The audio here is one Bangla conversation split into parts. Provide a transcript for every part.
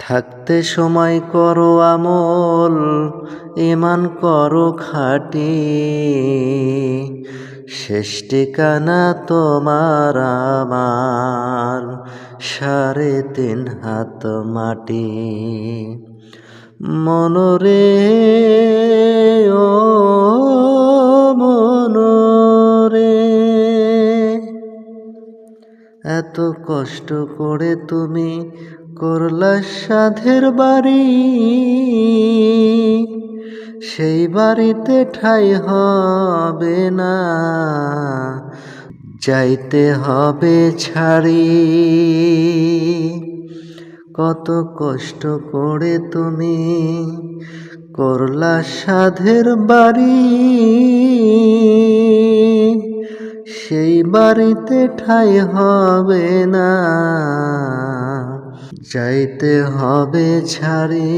থাকতে সময় করো আমল ইমান করো খাটি। শেষ ঠিকানা তোমার আমার, সাড়ে তিন হাত মাটি। মনরে, ও মনরে, এত কষ্ট করে তুমি করলা সাধের বাড়ি, সেই বাড়িতে ঠাই হবে না। যাইতে হবে ছাড়ি। কত কষ্ট করে তুমি করলা সাধের বাড়ি, সেই বাড়িতে ঠাই হবে না। যাইতে হবে ছাড়ি।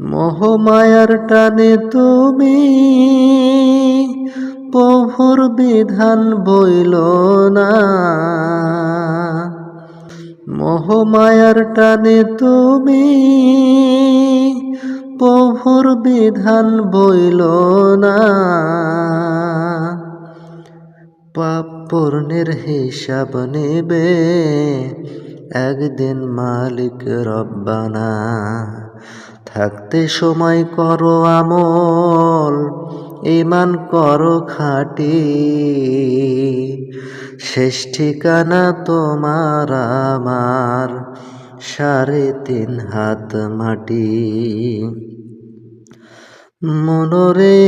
মোহমায়ার টানে তুমি, প্রভুর বিধান বইল না। মোহমায়ার টানে তুমি, প্রভুর বিধান বইল না। পাপ পূর্ণের হিসাব নেবে একদিন মালিক রব্বানা, থাকতে সময় করো আমল ইমান করো খাটি। শেষ ঠিকানা তোমার আমার, সাড়ে তিন হাত মাটি। মনরে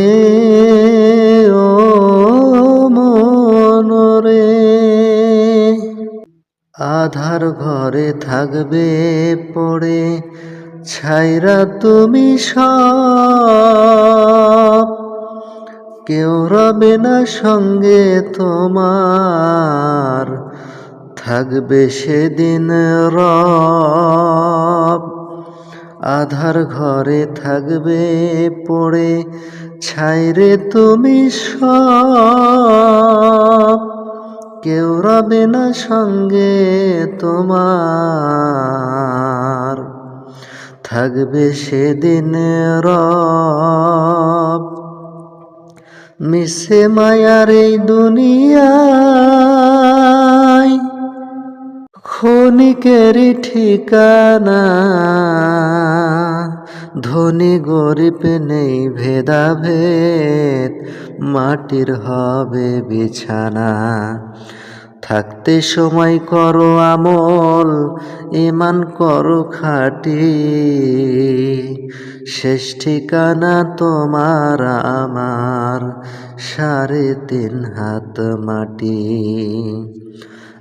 আধার ঘরে থাকবে পড়ে, ছাইরা তুমি সব। কেউ রবে না সঙ্গে তোমার, থাকবে সেদিন রব। আধার ঘরে থাকবে পড়ে, ছাইরে তুমি সব। কেউ রবে না সঙ্গে তোমার। থাকবে সেদিন রব মিশে মায়ার এই দুনিয়ায়। ক্ষণিকের ঠিকানা ধনী গরিব নেই ভেদাভেদ, মাটির হবে বিছানা। থাকতে সময় করো আমল ইমান করো খাটি। শেষ ঠিকানা তোমার আমার, সাড়ে তিন হাত মাটি।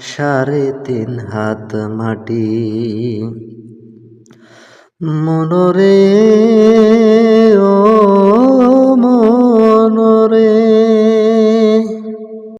সাড়ে তিন হাত মাটি। মনরে